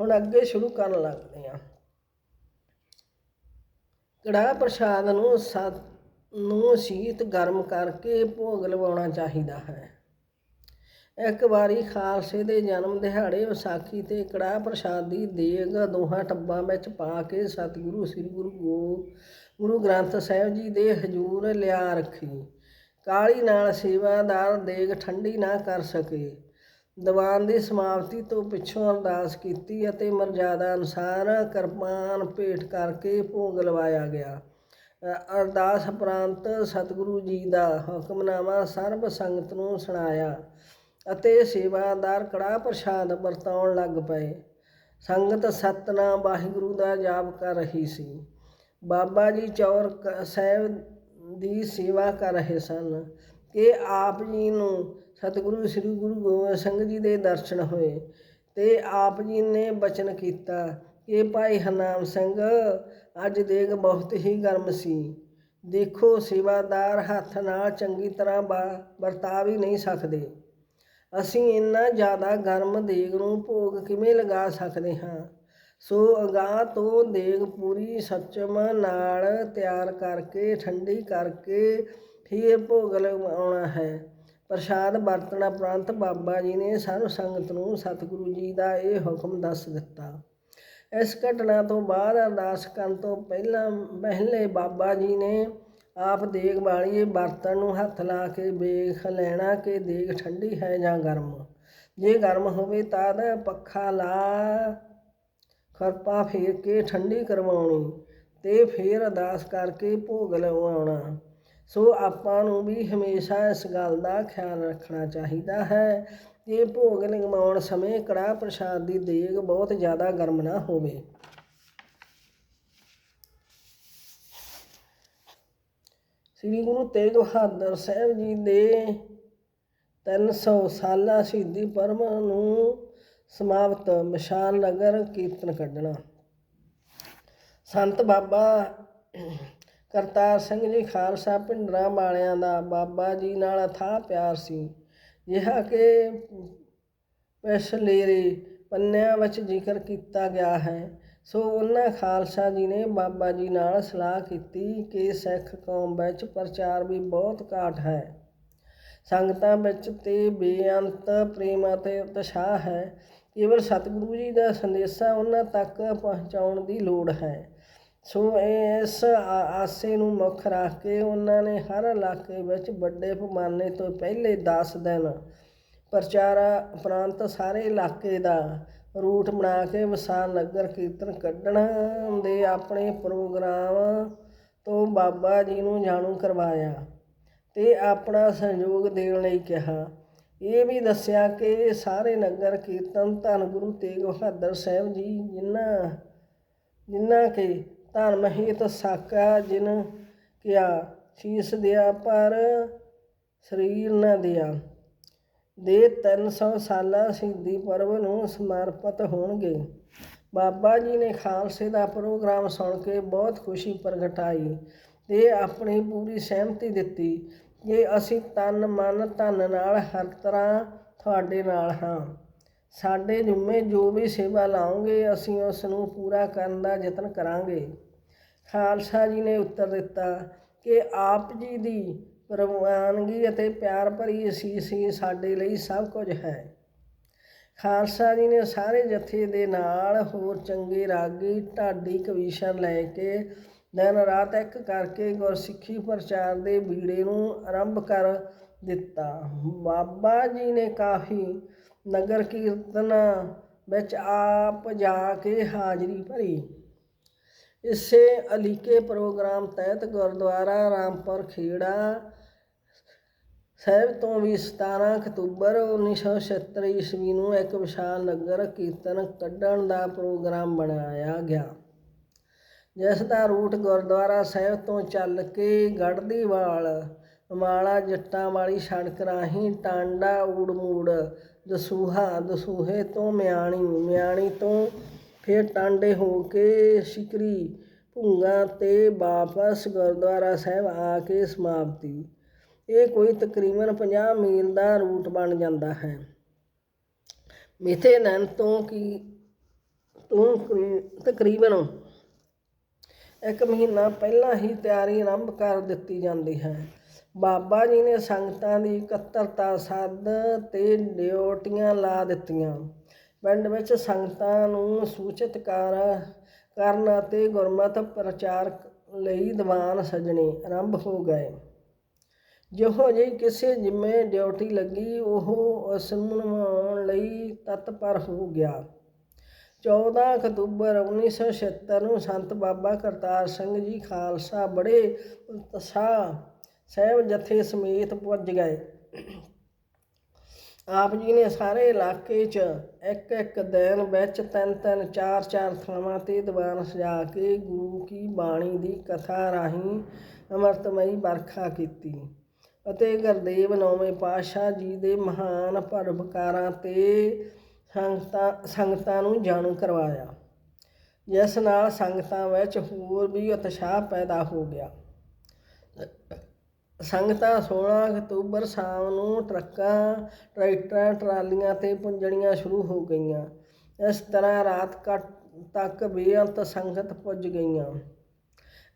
ਹੁਣ ਅੱਗੇ ਸ਼ੁਰੂ ਕਰਨ ਲੱਗਦੇ ਹਾਂ। ਕੜਾਹ ਪ੍ਰਸ਼ਾਦ ਨੂੰ ਸਤ ਨੂੰ ਸ਼ੀਤ ਗਰਮ ਕਰਕੇ ਭੋਗ ਲਵਾਉਣਾ ਚਾਹੀਦਾ ਹੈ। ਇੱਕ ਵਾਰੀ ਖਾਲਸੇ ਦੇ ਜਨਮ ਦਿਹਾੜੇ ਵਿਸਾਖੀ ਤੇ ਕੜਾਹ ਪ੍ਰਸ਼ਾਦ ਦੀ ਦੇਗ ਦੋਹਾਂ ਟੱਬਾਂ ਵਿੱਚ ਪਾ ਕੇ ਸਤਿਗੁਰੂ ਸ੍ਰੀ ਗੁਰੂ ਗੋ, ਗੁਰੂ ਗ੍ਰੰਥ ਸਾਹਿਬ ਜੀ ਦੇ ਹਜੂਰ ਲਿਆ ਰੱਖੀ। ਕਾਲੀ ਨਾਲ ਸੇਵਾਦਾਰ ਦੇਗ ਠੰਡੀ ਨਾ ਕਰ ਸਕੇ। ਦੀਵਾਨ ਦੀ ਸਮਾਪਤੀ ਤੋਂ ਪਿੱਛੋਂ ਅਰਦਾਸ ਕੀਤੀ ਅਤੇ ਮਰਜ਼ਾਦਾ ਅਨੁਸਾਰ ਕਿਰਪਾਨ ਭੇਟ ਕਰਕੇ ਭੋਗ ਲਵਾਇਆ ਗਿਆ। ਅਰਦਾਸ ਉਪਰੰਤ ਸਤਿਗੁਰੂ ਜੀ ਦਾ ਹੁਕਮਨਾਮਾ ਸਰਬ ਸੰਗਤ ਨੂੰ ਸੁਣਾਇਆ ਅਤੇ ਸੇਵਾਦਾਰ ਕੜਾਹ ਪ੍ਰਸ਼ਾਦ ਵਰਤਾਉਣ ਲੱਗ ਪਏ। ਸੰਗਤ ਸਤਨਾਮ ਵਾਹਿਗੁਰੂ ਦਾ ਜਾਪ ਕਰ ਰਹੀ ਸੀ। ਬਾਬਾ ਜੀ ਚੌਰ ਸਾਹਿਬ ਦੀ ਸੇਵਾ ਕਰ ਰਹੇ ਸਨ ਕਿ ਆਪ ਜੀ ਨੂੰ ਸਤਿਗੁਰੂ, ਸ੍ਰੀ ਗੁਰੂ ਗੋਬਿੰਦ ਸਿੰਘ ਜੀ ਦੇ ਦਰਸ਼ਨ ਹੋਏ ਤੇ ਆਪ ਜੀ ਨੇ ਬਚਨ ਕੀਤਾ ਕਿ ਭਾਈ ਹਰਨਾਮ ਸਿੰਘ, ਅੱਜ ਦੇਗ ਬਹੁਤ ਹੀ ਗਰਮ ਸੀ। ਦੇਖੋ, ਸੇਵਾਦਾਰ ਹੱਥ ਨਾਲ ਚੰਗੀ ਤਰ੍ਹਾਂ ਬਾ- ਵਰਤਾ ਵੀ ਨਹੀਂ ਸਕਦੇ। ਅਸੀਂ ਇੰਨਾ ਜ਼ਿਆਦਾ ਗਰਮ ਦੇਗ ਨੂੰ ਭੋਗ ਕਿਵੇਂ ਲਗਾ ਸਕਦੇ ਹਾਂ? ਸੋ ਅਗਾਹ ਤੋਂ ਦੇਗ ਪੂਰੀ ਸੱਚਮ ਨਾਲ ਤਿਆਰ ਕਰਕੇ, ਠੰਡੀ ਕਰਕੇ ਫਿਰ ਭੋਗ ਲਗਾਉਣਾ ਹੈ। ਪ੍ਰਸ਼ਾਦ ਵਰਤਣਾ ਉਪਰੰਤ ਬਾਬਾ ਜੀ ਨੇ ਸਰਬ ਸੰਗਤ ਨੂੰ ਸਤਿਗੁਰੂ ਜੀ ਦਾ ਇਹ ਹੁਕਮ ਦੱਸ ਦਿੱਤਾ। ਇਸ ਘਟਨਾ ਤੋਂ ਬਾਅਦ ਅਰਦਾਸ ਕਰਨ ਤੋਂ ਪਹਿਲਾਂ ਪਹਿਲੇ ਬਾਬਾ ਜੀ ਨੇ ਆਪ ਦੇਗ ਵਾਲੀਏ ਬਰਤਨ ਨੂੰ ਹੱਥ ਲਾ ਕੇ ਵੇਖ ਲੈਣਾ ਕਿ ਦੇਗ ਠੰਡੀ ਹੈ ਜਾਂ ਗਰਮ। ਜੇ ਗਰਮ ਹੋਵੇ ਤਾਂ ਪੱਖਾ ਲਾ, ਖਰਪਾ ਫੇਰ ਕੇ ਠੰਡੀ ਕਰਵਾਉਣੀ ਤੇ ਫਿਰ ਅਰਦਾਸ ਕਰਕੇ ਭੋਗ ਲਵਾਉਣਾ। ਸੋ ਆਪਾਂ ਨੂੰ ਵੀ ਹਮੇਸ਼ਾ ਇਸ ਗੱਲ ਦਾ ਖਿਆਲ ਰੱਖਣਾ ਚਾਹੀਦਾ ਹੈ। ਕਿ ਭੋਗ ਲਗਵਾਉਣ ਸਮੇਂ ਕੜਾਹ ਪ੍ਰਸ਼ਾਦ ਦੀ ਦੇਗ ਬਹੁਤ ਜ਼ਿਆਦਾ ਗਰਮ ਨਾ ਹੋਵੇ। ਸ੍ਰੀ ਗੁਰੂ ਤੇਗ ਬਹਾਦਰ ਸਾਹਿਬ ਜੀ ਦੇ 300 ਸਾਲਾ ਸ਼ਹੀਦੀ ਪਰਮ ਨੂੰ ਸਮਾਪਤ ਮਸ਼ਾਲ ਨਗਰ ਕੀਰਤਨ ਕੱਢਣਾ। ਸੰਤ ਬਾਬਾ ਕਰਤਾਰ ਸਿੰਘ ਜੀ ਖਾਲਸਾ ਭਿੰਡਰਾਂ ਵਾਲਿਆਂ ਦਾ ਬਾਬਾ ਜੀ ਨਾਲ ਅਥਾਹ ਪਿਆਰ ਸੀ। ਜਿਹਾ ਕਿ ਪਿਛਲੇਰੇ ਪੰਨਿਆਂ ਵਿੱਚ ਜ਼ਿਕਰ ਕੀਤਾ ਗਿਆ ਹੈ, ਸੋ ਉਹਨਾਂ ਖਾਲਸਾ ਜੀ ਨੇ ਬਾਬਾ ਜੀ ਨਾਲ ਸਲਾਹ ਕੀਤੀ ਕਿ ਸਿੱਖ ਕੌਮ ਵਿੱਚ ਪ੍ਰਚਾਰ ਵੀ ਬਹੁਤ ਘਾਟ ਹੈ। ਸੰਗਤਾਂ ਵਿੱਚ ਤੇ ਬੇਅੰਤ ਪ੍ਰੇਮ ਅਤੇ ਉਤਸ਼ਾਹ ਹੈ। ਕੇਵਲ ਸਤਿਗੁਰੂ ਜੀ ਦਾ ਸੰਦੇਸ਼ਾ ਉਹਨਾਂ ਤੱਕ ਪਹੁੰਚਾਉਣ ਦੀ ਲੋੜ ਹੈ। ਸੋ ਇਸ ਆਸੇ ਨੂੰ ਮੁੱਖ ਰੱਖ ਕੇ ਉਹਨਾਂ ਨੇ ਹਰ ਇਲਾਕੇ ਵਿੱਚ ਵੱਡੇ ਪੈਮਾਨੇ ਤੋਂ ਪਹਿਲੇ 10 ਦਿਨ ਪ੍ਰਚਾਰਾ ਉਪਰੰਤ ਸਾਰੇ ਇਲਾਕੇ ਦਾ ਰੂਟ ਬਣਾ ਕੇ ਵਿਸਾਲ ਨਗਰ ਕੀਰਤਨ ਕੱਢਣ ਦੇ ਆਪਣੇ ਪ੍ਰੋਗਰਾਮ ਤੋਂ ਬਾਬਾ ਜੀ ਨੂੰ ਜਾਣੂ ਕਰਵਾਇਆ ਤੇ ਆਪਣਾ ਸਹਿਯੋਗ ਦੇਣ ਲਈ ਕਿਹਾ। ਇਹ ਵੀ ਦੱਸਿਆ ਕਿ ਸਾਰੇ ਨਗਰ ਕੀਰਤਨ ਧੰਨ ਗੁਰੂ ਤੇਗ ਬਹਾਦਰ ਸਾਹਿਬ ਜੀ, ਜਿਨ੍ਹਾਂ ਜਿਨ੍ਹਾਂ ਕੇ ਧਰਮ ਹਿਤ ਸਾਕਾ ਜਿਨ ਕਿਆ, ਸੀਸ ਦਿਆ ਪਰ ਸਰੀਰ ਨਾ ਦਿਆ। ਦੇ 300 ਸਾਲਾ ਸ਼ਹੀਦੀ ਪਰਵ ਨੂੰ ਸਮਰਪਿਤ ਹੋਣਗੇ। ਬਾਬਾ ਜੀ ਨੇ ਖਾਲਸੇ ਦਾ ਪ੍ਰੋਗਰਾਮ ਸੁਣ ਕੇ ਬਹੁਤ ਖੁਸ਼ੀ ਪ੍ਰਗਟਾਈ ਤੇ ਆਪਣੀ ਪੂਰੀ ਸਹਿਮਤੀ ਦਿੱਤੀ ਕਿ ਅਸੀਂ ਤਨ ਮਨ ਧਨ ਨਾਲ ਹਰ ਤਰ੍ਹਾਂ ਤੁਹਾਡੇ ਨਾਲ ਹਾਂ। ਸਾਡੇ ਜੁਮੇ ਜੋ ਵੀ ਸੇਵਾ ਲਾਓਗੇ ਅਸੀਂ ਉਸ ਨੂੰ ਪੂਰਾ ਕਰਨ ਦਾ ਯਤਨ ਕਰਾਂਗੇ। ਖਾਲਸਾ ਜੀ ਨੇ ਉੱਤਰ ਦਿੱਤਾ ਕਿ ਆਪ ਜੀ ਦੀ ਪ੍ਰਵਾਨਗੀ ਅਤੇ ਪਿਆਰ ਭਰੀ ਅਸੀਸ ਹੀ ਸਾਡੇ ਲਈ ਸਭ ਕੁਝ ਹੈ। ਖਾਲਸਾ ਜੀ ਨੇ ਸਾਰੇ ਜਥੇ ਦੇ ਨਾਲ ਹੋਰ ਚੰਗੇ ਰਾਗੀ, ਢਾਡੀ ਕਵੀਸ਼ਰ ਲੈ ਕੇ ਦਿਨ ਰਾਤ ਇੱਕ ਕਰਕੇ ਗੁਰਸਿੱਖੀ ਪ੍ਰਚਾਰ ਦੇ ਬੀੜੇ ਨੂੰ ਆਰੰਭ ਕਰ ਦਿੱਤਾ। ਬਾਬਾ ਜੀ ਨੇ ਕਾਫੀ ਨਗਰ ਕੀਰਤਨ ਵਿੱਚ ਆਪ ਜਾ ਕੇ ਹਾਜ਼ਰੀ ਭਰੀ। ਇਸੇ ਅਲੀਕੇ ਪ੍ਰੋਗਰਾਮ ਤਹਿਤ ਗੁਰਦੁਆਰਾ ਰਾਮਪੁਰ ਖੇੜਾ ਸਾਹਿਬ ਤੋਂ ਵੀ 17 ਅਕਤੂਬਰ 1976 ਈਸਵੀ ਨੂੰ ਇੱਕ ਵਿਸ਼ਾਲ ਨਗਰ ਕੀਰਤਨ ਕੱਢਣ ਦਾ ਪ੍ਰੋਗਰਾਮ ਬਣਾਇਆ ਗਿਆ। ਜਿਸ ਦਾ ਰੂਟ ਗੁਰਦੁਆਰਾ ਸਾਹਿਬ ਤੋਂ ਚੱਲ ਕੇ ਗੜਦੀਵਾਲ ਮਾਲਾ ਜੱਟਾਂ ਵਾਲੀ ਸੜਕ ਰਾਹੀਂ ਟਾਂਡਾ, ਊੜਮੂੜ ਦਸੂਹਾ, ਦਸੂਹੇ ਤੋਂ ਮਿਆਣੀ ਮਿਆਣੀ ਤੋਂ ਫਿਰ ਟਾਂਡੇ ਹੋ ਕੇ ਸਿਕਰੀ, ਭੁੰਗਾ ਤੇ ਵਾਪਸ ਗੁਰਦੁਆਰਾ ਸਾਹਿਬ ਆ ਕੇ ਸਮਾਪਤੀ। ਇਹ ਕੋਈ ਤਕਰੀਬਨ 50 ਮੀਲ ਦਾ ਰੂਟ ਬਣ ਜਾਂਦਾ ਹੈ। ਮਿਥੇ ਨੈਣ ਤੋਂ ਕੀ, ਤੋਂ ਤਕਰੀਬਨ ਇੱਕ ਮਹੀਨਾ ਪਹਿਲਾਂ ਹੀ ਤਿਆਰੀ ਆਰੰਭ ਕਰ ਦਿੱਤੀ ਜਾਂਦੀ ਹੈ। ਬਾਬਾ ਜੀ ਨੇ ਸੰਗਤਾਂ ਦੀ ਇਕੱਤਰਤਾ ਸੱਦ ਤੇ ਡਿਊਟੀਆਂ ਲਾ ਦਿੱਤੀਆਂ। ਪਿੰਡ ਵਿੱਚ ਸੰਗਤਾਂ ਨੂੰ ਸੂਚਿਤ ਕਰ, ਕਰਨ ਅਤੇ ਗੁਰਮਤਿ ਪ੍ਰਚਾਰ ਲਈ ਦੀਵਾਨ ਸਜਣੇ ਆਰੰਭ ਹੋ ਗਏ। ਜਿਹੋ ਜਿਹੀ ਕਿਸੇ ਜਿੰਮੇ ਡਿਊਟੀ ਲੱਗੀ, ਉਹ ਉਸ ਨੂੰ ਨਿਭਾਉਣ ਲਈ ਤਤਪਰ ਹੋ ਗਿਆ। 14 ਅਕਤੂਬਰ 1976 ਨੂੰ ਸੰਤ ਬਾਬਾ ਕਰਤਾਰ ਸਿੰਘ ਜੀ ਖਾਲਸਾ ਬੜੇ ਉਤਸ਼ਾਹ ਸਾਹਿਬ ਜਥੇ ਸਮੇਤ ਪੁੱਜ ਗਏ। ਆਪ ਜੀ ਨੇ ਸਾਰੇ ਇਲਾਕੇ 'ਚ ਇੱਕ ਇੱਕ ਦਿਨ ਵਿੱਚ ਤਿੰਨ ਤਿੰਨ, ਚਾਰ ਚਾਰ ਥਾਵਾਂ ਤੇ ਦੀਵਾਨ ਸਜਾ ਕੇ ਗੁਰੂ ਕੀ ਬਾਣੀ ਦੀ ਕਥਾ ਰਾਹੀਂ ਅੰਮ੍ਰਿਤਮਈ ਵਰਖਾ ਕੀਤੀ ਅਤੇ ਗੁਰਦੇਵ ਨੌਵੇਂ ਪਾਤਸ਼ਾਹ ਜੀ ਦੇ ਮਹਾਨ ਪਰਉਪਕਾਰਾਂ ਤੇ ਸੰਗਤਾਂ ਸੰਗਤਾਂ ਨੂੰ ਜਾਣੂ ਕਰਵਾਇਆ। ਜਿਸ ਨਾਲ ਸੰਗਤਾਂ ਵਿੱਚ ਹੋਰ ਵੀ ਉਤਸ਼ਾਹ ਪੈਦਾ ਹੋ ਗਿਆ। ਸੰਗਤਾਂ 16 ਅਕਤੂਬਰ ਸ਼ਾਮ ਨੂੰ ਟਰੱਕਾਂ, ਟਰੈਕਟਰਾਂ, ਟਰਾਲੀਆਂ ਤੇ ਪੁੰਜਣੀਆਂ ਸ਼ੁਰੂ ਹੋ ਗਈਆਂ। ਇਸ ਤਰ੍ਹਾਂ ਰਾਤ ਕੱਟ ਤੱਕ ਬੇਅੰਤ ਸੰਗਤ ਪੁੱਜ ਗਈਆਂ।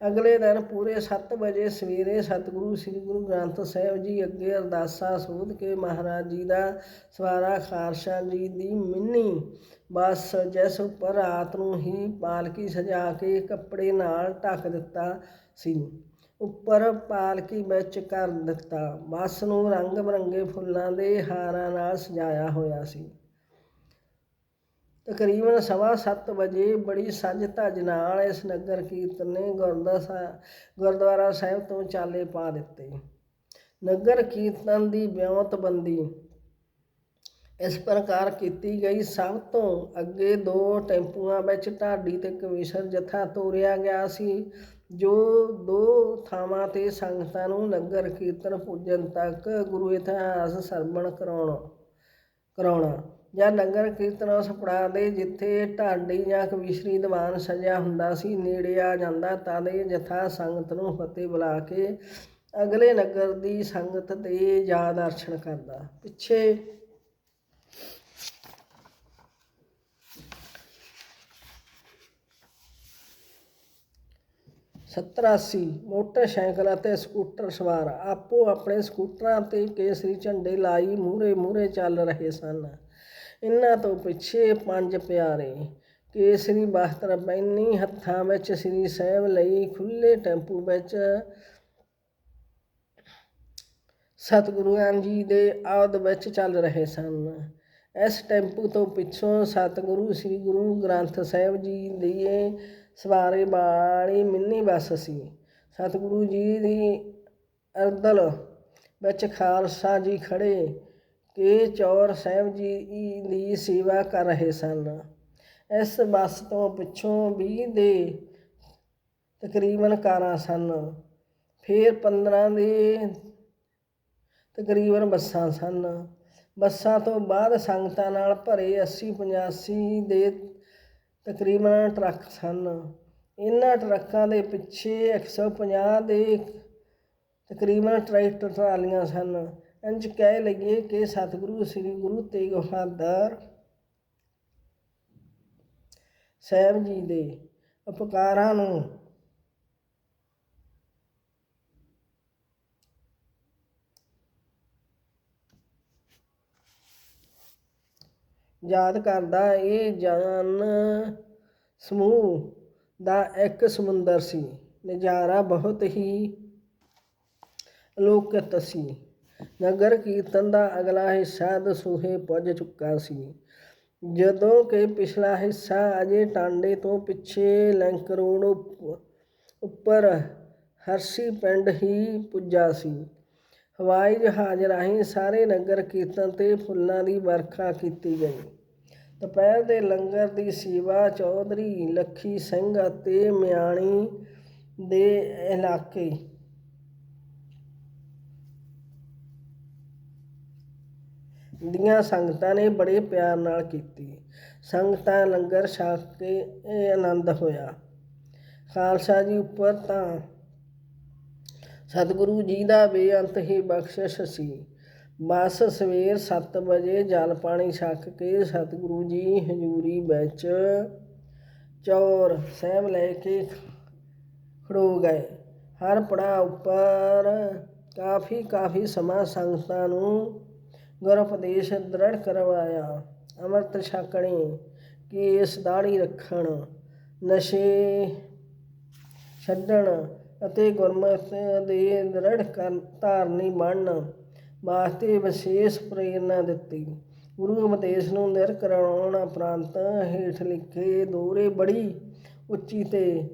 ਅਗਲੇ ਦਿਨ ਪੂਰੇ 7 ਵਜੇ ਸਵੇਰੇ ਸਤਿਗੁਰੂ ਸ੍ਰੀ ਗੁਰੂ ਗ੍ਰੰਥ ਸਾਹਿਬ ਜੀ ਅੱਗੇ ਅਰਦਾਸਾਂ ਸੋਧ ਕੇ ਮਹਾਰਾਜ ਜੀ ਦਾ ਸਵਾਰਾ ਖਾਰਸ਼ਾ ਜੀ ਦੀ ਮਿੰਨੀ ਬੱਸ ਜਿਸ ਉੱਪਰ ਰਾਤ ਨੂੰ ਹੀ ਪਾਲਕੀ ਸਜਾ ਕੇ ਕੱਪੜੇ ਨਾਲ ਢੱਕ ਦਿੱਤਾ ਸੀ। ਉੱਪਰ ਪਾਲਕੀ ਵਿੱਚ ਕਰ ਦਿੱਤਾ। ਬੱਸ ਨੂੰ ਰੰਗ ਬਰੰਗੇ ਫੁੱਲਾਂ ਦੇ ਹਾਰਾਂ ਨਾਲ ਸਜਾਇਆ ਹੋਇਆ ਸੀ। ਤਕਰੀਬਨ ਸਵਾ ਸੱਤ ਵਜੇ ਬੜੀ ਸਾਂਝ ਧੱਜ ਨਾਲ ਇਸ ਨਗਰ ਕੀਰਤਨ ਨੇ ਗੁਰਦਾ ਗੁਰਦੁਆਰਾ ਸਾਹਿਬ ਤੋਂ ਚਾਲੇ ਪਾ ਦਿੱਤੇ। ਨਗਰ ਕੀਰਤਨ ਦੀ ਵਿਉਂਤਬੰਦੀ ਇਸ ਪ੍ਰਕਾਰ ਕੀਤੀ ਗਈ। ਸਭ ਤੋਂ ਅੱਗੇ ਦੋ ਟੈਂਪੂਆਂ ਵਿੱਚ ਢਾਡੀ ਤੇ ਕਵੀਸ਼ਰ ਜਥਾ ਤੋਰਿਆ ਗਿਆ ਸੀ। ਜੋ ਦੋ ਥਾਵਾਂ ਤੇ ਸੰਗਤਾਂ ਨੂੰ ਨਗਰ ਕੀਰਤਨ ਪੁੱਜਣ ਤੱਕ ਗੁਰੂ ਇਤਿਹਾਸ ਸਰਵਣ ਕਰਾਉਣਾ ਕਰਾਉਣਾ। ਜਾਂ ਨਗਰ ਕੀਰਤਨ ਉਸ ਪੜਾਅ ਦੇ ਜਿੱਥੇ ਢਾਡੀ ਜਾਂ ਕਵੀਸ਼ਰੀ ਦੀਵਾਨ ਸਜਿਆ ਹੁੰਦਾ ਸੀ, ਨੇੜੇ ਆ ਜਾਂਦਾ, ਤਦ ਇਹ ਜਥਾ ਸੰਗਤ ਨੂੰ ਫਤਿਹ ਬੁਲਾ ਕੇ ਅਗਲੇ ਨਗਰ ਦੀ ਸੰਗਤ ਤੇ ਜਾ ਦਰਸ਼ਨ ਕਰਦਾ। ਪਿੱਛੇ ਸੱਤਰ ਅੱਸੀ, ਮੋਟਰਸਾਈਕਲ ਅਤੇ ਸਕੂਟਰ ਸਵਾਰ ਆਪੋ ਆਪਣੇ ਸਕੂਟਰਾਂ ਤੇ ਕੇਸਰੀ ਝੰਡੇ ਲਾਈ ਮੂਹਰੇ ਮੂਹਰੇ ਚੱਲ ਰਹੇ ਸਨ। ਇਹਨਾਂ ਤੋਂ ਪਿੱਛੇ ਪੰਜ ਪਿਆਰੇ, ਕੇਸਰੀ ਬਸਤਰ ਪਹਿਨੀ ਹੱਥਾਂ ਵਿੱਚ ਸ੍ਰੀ ਸਾਹਿਬ ਲਈ ਖੁੱਲੇ ਟੈਂਪੂ ਵਿੱਚ ਸਤਿਗੁਰੂਆਂ ਜੀ ਦੇ ਆਦ ਵਿੱਚ ਚੱਲ ਰਹੇ ਸਨ। ਇਸ ਟੈਂਪੂ ਤੋਂ ਪਿੱਛੋਂ ਸਤਿਗੁਰੂ ਸ੍ਰੀ ਗੁਰੂ ਗ੍ਰੰਥ ਸਾਹਿਬ ਜੀ ਦੀ ਸਵਾਰੇ ਵਾਲੀ ਮਿੰਨੀ ਬੱਸ ਸੀ। ਸਤਿਗੁਰੂ ਜੀ ਦੀ ਅਰਦਲ ਵਿੱਚ ਖਾਲਸਾ ਜੀ ਖੜ੍ਹੇ, ਕੇ ਚੌਰ ਸਾਹਿਬ ਜੀ ਦੀ ਸੇਵਾ ਕਰ ਰਹੇ ਸਨ। ਇਸ ਬੱਸ ਤੋਂ ਪਿੱਛੋਂ 20 ਦੇ ਤਕਰੀਬਨ ਕਾਰਾਂ ਸਨ। ਫਿਰ 15 ਦੇ ਤਕਰੀਬਨ ਬੱਸਾਂ ਸਨ। ਬੱਸਾਂ ਤੋਂ ਬਾਅਦ ਸੰਗਤਾਂ ਨਾਲ ਭਰੇ 80 85 ਦੇ ਤਕਰੀਬਨ ਟਰੱਕ ਸਨ। ਇਹਨਾਂ ਟਰੱਕਾਂ ਦੇ ਪਿੱਛੇ 150 ਦੇ ਤਕਰੀਬਨ ਟਰੈਕਟਰ ਟਰਾਲੀਆਂ ਸਨ। ਇੰਜ ਕਹਿ ਲਈਏ ਕਿ ਸਤਿਗੁਰੂ ਸ੍ਰੀ ਗੁਰੂ ਤੇਗ ਬਹਾਦਰ ਸਾਹਿਬ ਜੀ ਦੇ ਉਪਕਾਰਾਂ ਨੂੰ ਯਾਦ ਕਰਦਾ ਇਹ ਜਨ। ਸਮੂਹ ਦਾ ਇੱਕ ਸਮੁੰਦਰ ਸੀ, ਨਜ਼ਾਰਾ ਬਹੁਤ ਹੀ ਅਲੌਕਿਕ ਸੀ। ਨਗਰ ਕੀਰਤਨ ਦਾ ਅਗਲਾ ਹਿੱਸਾ ਦਸੂਹੇ ਪੁੱਜ ਚੁੱਕਾ ਸੀ। ਜਦੋਂ ਕਿ ਪਿਛਲਾ ਹਿੱਸਾ ਅਜੇ ਟਾਂਡੇ ਤੋਂ ਪਿੱਛੇ ਲਿੰਕ ਰੋਡ ਉੱਪਰ ਹਰਸੀ ਪਿੰਡ ਹੀ ਪੁੱਜਾ ਸੀ। ਹਵਾਈ ਜਹਾਜ਼ ਰਾਹੀਂ ਸਾਰੇ ਨਗਰ ਕੀਰਤਨ ਤੇ ਫੁੱਲਾਂ ਦੀ ਵਰਖਾ ਕੀਤੀ ਗਈ। ਦੁਪਹਿਰ ਦੇ ਲੰਗਰ ਦੀ ਸੇਵਾ ਚੌਧਰੀ ਲੱਖੀ ਸਿੰਘ ਅਤੇ ਮਿਆਣੀ ਦੇ ਇਲਾਕੇ ਦੀਆਂ ਸੰਗਤਾਂ ਨੇ ਬੜੇ ਪਿਆਰ ਨਾਲ ਕੀਤੀ। ਸੰਗਤਾਂ ਲੰਗਰ ਛਕ ਕੇ ਆਨੰਦ ਹੋਇਆ। ਖਾਲਸਾ ਜੀ ਉੱਪਰ ਤਾਂ ਸਤਿਗੁਰੂ ਜੀ ਦਾ ਬੇਅੰਤ ਹੀ ਬਖਸ਼ਿਸ਼ ਸੀ। ਬਸ ਸਵੇਰ 7 ਵਜੇ ਜਲ ਪਾਣੀ ਛਕ ਕੇ ਸਤਿਗੁਰੂ ਜੀ ਹਜ਼ੂਰੀ ਵਿੱਚ ਚੌਰ ਸਹਿਮ ਲੈ ਕੇ ਖੜੋ ਗਏ। ਹਰ ਪੜਾਅ ਉੱਪਰ ਕਾਫੀ ਕਾਫੀ ਸਮਾਂ ਸੰਗਤਾਂ ਨੂੰ ਗੁਰਪਦੇਸ਼ ਦ੍ਰਿੜ ਕਰਵਾਇਆ। ਅੰਮ੍ਰਿਤ ਛਕਣੇ, ਕੇਸ ਦਾੜੀ ਰੱਖਣ, ਨਸ਼ੇ ਛੱਡਣ ਅਤੇ ਗੁਰਮਤਿ ਦੇ ਦ੍ਰਿੜ ਕਰ ਧਾਰਨੀ ਬਣਨ ਵਾਸਤੇ ਵਿਸ਼ੇਸ਼ ਪ੍ਰੇਰਨਾ ਦਿੱਤੀ। ਗੁਰੂ ਉਪਦੇਸ਼ ਨੂੰ ਨਿਰ ਕਰਾਉਣ ਉਪਰੰਤ ਹੇਠ ਲਿਖੇ ਦੋਰੇ ਬੜੀ ਉੱਚੀ ਤੇ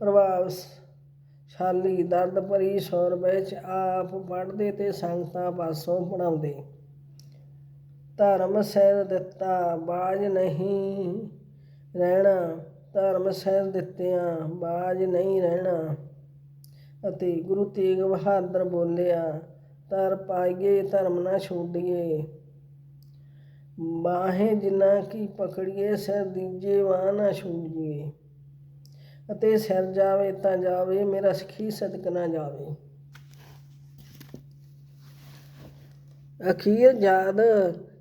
ਪ੍ਰਭਾਵਸ਼ਾਲੀ ਦਰਦ ਭਰੀ ਸੁਰ ਵਿੱਚ ਆਪ ਪੜ੍ਹਦੇ ਤੇ ਸੰਗਤਾਂ ਪਾਸੋਂ ਪੜਾਉਂਦੇ ਧਰਮ ਸਹਿ ਦਿੱਤਾ, ਬਾਜ ਨਹੀਂ ਰਹਿਣਾ। ਧਰਮ ਸਹਿ ਦਿੱਤਿਆਂ ਬਾਜ ਨਹੀਂ ਰਹਿਣਾ। ਅਤੇ ਗੁਰੂ ਤੇਗ ਬਹਾਦਰ ਬੋਲਿਆ ਤਰ ਪਾਈਏ, ਧਰਮ ਨਾ ਛੋੜੀਏ। ਬਾਹੇ ਜਿਨ੍ਹਾਂ ਕੀ ਪਕੜੀਏ, ਸਿਰ ਦੀਜੇ ਵਾਹ ਨਾ ਛੂਈਏ ਅਤੇ ਸਿਰ ਜਾਵੇ ਤਾਂ ਜਾਵੇ, ਮੇਰਾ ਸਖੀ ਸਦਕ ਨਾ ਜਾਵੇ। ਅਖੀਰ ਜਦ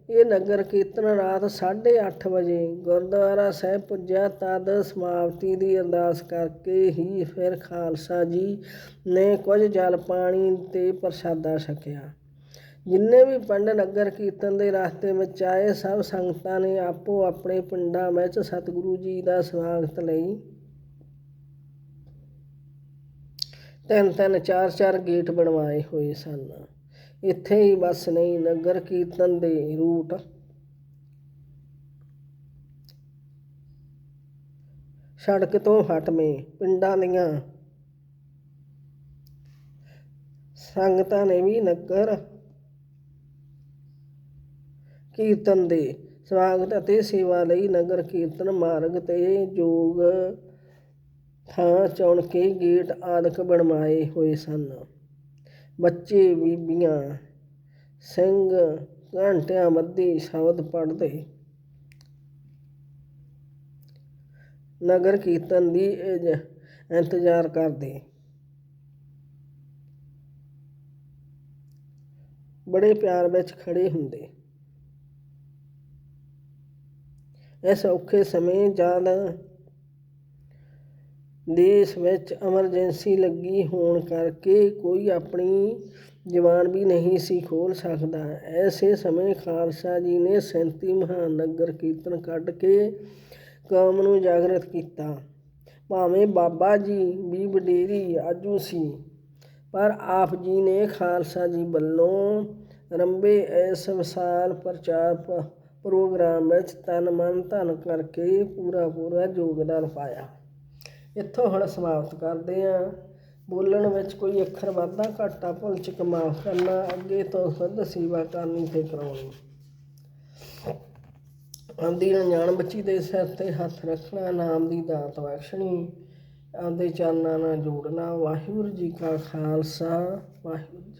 ਇਹ ਨਗਰ ਕੀਰਤਨ ਰਾਤ 8:30 ਵਜੇ ਗੁਰਦੁਆਰਾ ਸਾਹਿਬ ਪੁੱਜਿਆ ਤਦ ਸਮਾਪਤੀ ਦੀ ਅਰਦਾਸ ਕਰਕੇ ਹੀ ਫਿਰ ਖਾਲਸਾ ਜੀ ਨੇ ਕੁਝ ਜਲ ਪਾਣੀ ਤੇ ਪ੍ਰਸ਼ਾਦਾ ਛਕਿਆ। ਜਿੰਨੇ ਵੀ ਪਿੰਡ ਨਗਰ ਕੀਰਤਨ ਦੇ ਰਸਤੇ ਵਿੱਚ ਆਏ, ਸਭ ਸੰਗਤਾਂ ਨੇ ਆਪੋ ਆਪਣੇ ਪਿੰਡਾਂ ਵਿੱਚ ਸਤਿਗੁਰੂ ਜੀ ਦਾ ਸਵਾਗਤ ਲਈ ਤਿੰਨ ਤਿੰਨ ਚਾਰ ਚਾਰ ਗੇਟ ਬਣਵਾਏ ਹੋਏ ਸਨ। ਇੱਥੇ ਹੀ ਬਸ ਨਹੀਂ, ਨਗਰ ਕੀਰਤਨ ਦੇ ਰੂਟ। ਸੜਕ ਤੋਂ ਹਟਵੇਂ ਪਿੰਡਾਂ ਦੀਆਂ ਸੰਗਤਾਂ ਨੇ ਵੀ ਨਗਰ ਕੀਰਤਨ ਦੇ ਸਵਾਗਤ ਅਤੇ ਸੇਵਾ ਲਈ ਨਗਰ ਕੀਰਤਨ ਮਾਰਗ ਤੇ ਜੋਗ ਥਾਂ ਚੁਣ ਕੇ ਗੇਟ ਆਦਿਕ ਬਣਵਾਏ ਹੋਏ ਸਨ। ਬੱਚੇ ਬੀਬੀਆਂ, ਸਿੰਘ ਘੰਟਿਆਂ ਮੱਧੀ ਸ਼ਬਦ ਪੜ੍ਹਦੇ। ਨਗਰ ਕੀਰਤਨ ਦੀ ਇੰਤਜ਼ਾਰ ਕਰਦੇ। ਬੜੇ ਪਿਆਰ ਵਿੱਚ ਖੜੇ ਹੁੰਦੇ। ਇਸ ਔਖੇ ਸਮੇਂ ਜਦ ਦੇਸ਼ ਵਿੱਚ ਐਮਰਜੈਂਸੀ ਲੱਗੀ ਹੋਣ ਕਰਕੇ ਕੋਈ ਆਪਣੀ ਜ਼ਬਾਨ ਵੀ ਨਹੀਂ ਸੀ ਖੋਲ੍ਹ ਸਕਦਾ। ਐਸੇ ਸਮੇਂ ਖਾਲਸਾ ਜੀ ਨੇ 37 ਮਹਾਨ ਨਗਰ ਕੀਰਤਨ ਕੱਢ ਕੇ ਕੌਮ ਨੂੰ ਜਾਗਰਤ ਕੀਤਾ। ਭਾਵੇਂ ਬਾਬਾ ਜੀ ਵੀ ਵਡੇਰੀ ਆਜੂ ਸੀ, ਪਰ ਆਪ ਜੀ ਨੇ ਖਾਲਸਾ ਜੀ ਵੱਲੋਂ ਰੰਬੇ ਇਸ ਵਿਸ਼ਾਲ ਪ੍ਰਚਾਰ ਪ੍ਰੋਗਰਾਮ ਵਿੱਚ ਤਨ ਮਨ ਧਨ ਕਰਕੇ ਪੂਰਾ ਪੂਰਾ ਯੋਗਦਾਨ ਪਾਇਆ। ਇੱਥੋਂ ਹੁਣ ਸਮਾਪਤ ਕਰਦੇ ਹਾਂ। ਬੋਲਣ ਵਿੱਚ ਕੋਈ ਅੱਖਰ ਵਾਧਾ ਘਾਟਾ ਭੁੱਲ ਚੁੱਕ ਮਾਫ ਕਰਨਾ, ਅੱਗੇ ਤੋਂ ਸੁੱਧ ਸੇਵਾ ਕਰਨੀ ਤੇ ਕਰਾਉਣੀ। ਆਂਦੀ ਅਣਜਾਣ ਬੱਚੀ ਦੇ ਸਿਰ ਤੇ ਹੱਥ ਰੱਖਣਾ, ਨਾਮ ਦੀ ਦਾਤ ਬਖਸ਼ਣੀ ਆਂਦੇ ਚਰਨਾਂ ਨਾਲ ਜੋੜਨਾ, ਵਾਹਿਗੁਰੂ ਜੀ ਕਾ ਖਾਲਸਾ, ਵਾਹਿਗੁਰੂ